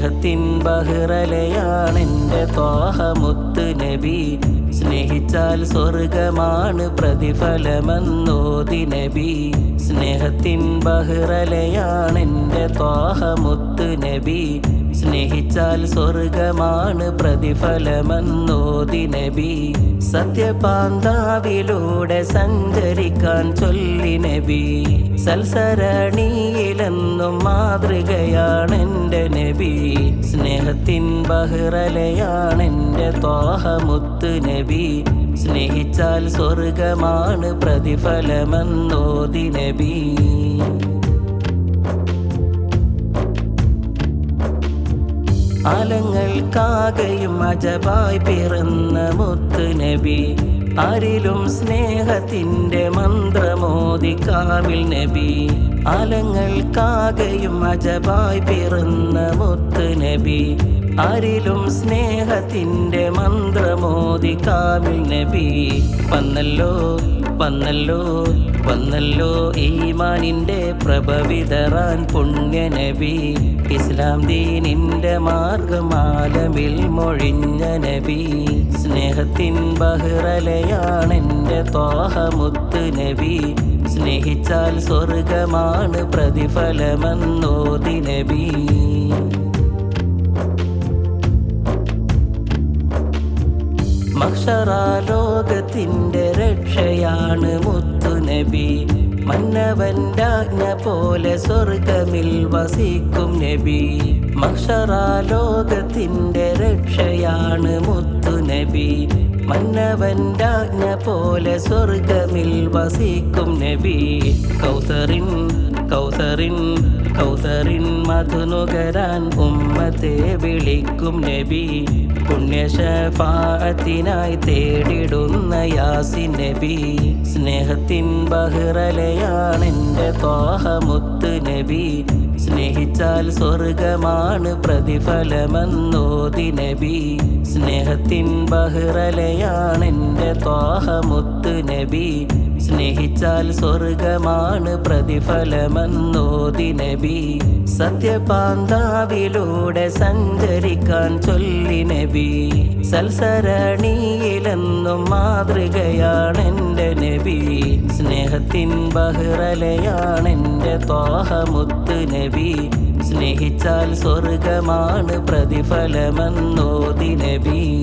സ്നേഹത്തിൻ ബഹ്റലയാണെന്റെ തോഹമുത്ത് നബി. സ്നേഹിച്ചാൽ സ്വർഗമാണ് പ്രതിഫലമെന്നോതി നബി സ്നേഹത്തിൻ ബഹ്റലയാണെന്റെ ത്വാഹമുത്ത് നബി. സ്നേഹിച്ചാൽ സ്വർഗമാണ് പ്രതിഫലമെന്നോതി നബി സത്യപാന്താവിലൂടെ സഞ്ചരിക്കാൻ ചൊല്ലി നബി. സൽസരണിയിലെന്നും മാതൃകയാണെന്റെ നബി. സ്നേഹത്തിൻ ബഹ്റലയാണെന്റെ തോഹമുത്ത് നബി. സ്നേഹിച്ചാൽ സ്വർഗമാണ് പ്രതിഫലമെന്നോതി നബി. അലങ്ങൾക്കാകയും അജബായി പിറന്ന മുത്ത് നബി. ആരിലും സ്നേഹത്തിന്റെ മന്ത്രമോദി കാവിൽ നബി. അലങ്ങൾക്കാകയും അജബായി പിറന്ന മുത്ത് നബി. ആരിലും സ്നേഹത്തിന്റെ മന്ത്രമോദി കാമിൽ നബി. വന്നല്ലോ വന്നല്ലോ വന്നല്ലോ ഈമാനിന്റെ പ്രഭ വിതറാൻ പുണ്യ നബി. ഇസ്ലാം ദീനിന്റെ മാർഗമാലമിൽ മൊഴിഞ്ഞ നബി. സ്നേഹത്തിൻ ബഹ്റലയാണെന്റെ തോഹമുത്ത് നബി. സ്നേഹിച്ചാൽ സ്വർഗമാണ് പ്രതിഫലമെന്നോതി നബി. മക്ഷറാലോകത്തിന്റെ രക്ഷയാണ് മുത്തുനബി. മന്നവന്റെ ആജ്ഞ പോലെ സ്വർഗമിൽ വസിക്കും നബി. മക്ഷറാലോകത്തിന്റെ രക്ഷയാണ് മുത്തുനബി. മന്നവന്റെ ആജ്ഞ പോലെ സ്വർഗമിൽ വസിക്കും നബി. കൗസറിൻ കൗസറിൻ കൗസറിൻ മധുനുകരാൻ ഉമ്മത്തെ വിളിക്കും നബി. പുണ്യശഫാത്തിനായി തേടിടുന്ന യാസിൻ നബി. സ്നേഹത്തിൻ ബഹ്റലയാണെന്റെ തോഹമുത്ത് നബി. സ്നേഹിച്ചാൽ സ്വർഗമാണ് പ്രതിഫലമെന്നോതി നബി. സ്നേഹത്തിൻ ബഹ്റലയാണെന്റെ തോഹമുത്ത് നബി. സ്നേഹിച്ചാൽ സ്വർഗമാണ് പ്രതിഫലമെന്നോതി നബി സത്യപാന്താവിലൂടെ സഞ്ചരിക്കാൻ ചൊല്ലി നബി. സൽസരണിയിലെന്നും മാതൃകയാണെന്റെ നബി. സ്നേഹത്തിൻ ബഹിറലയാണെന്റെ തോഹമുത്ത് നബി. സ്നേഹിച്ചാൽ സ്വർഗമാണ് പ്രതിഫലമെന്നോതി നബി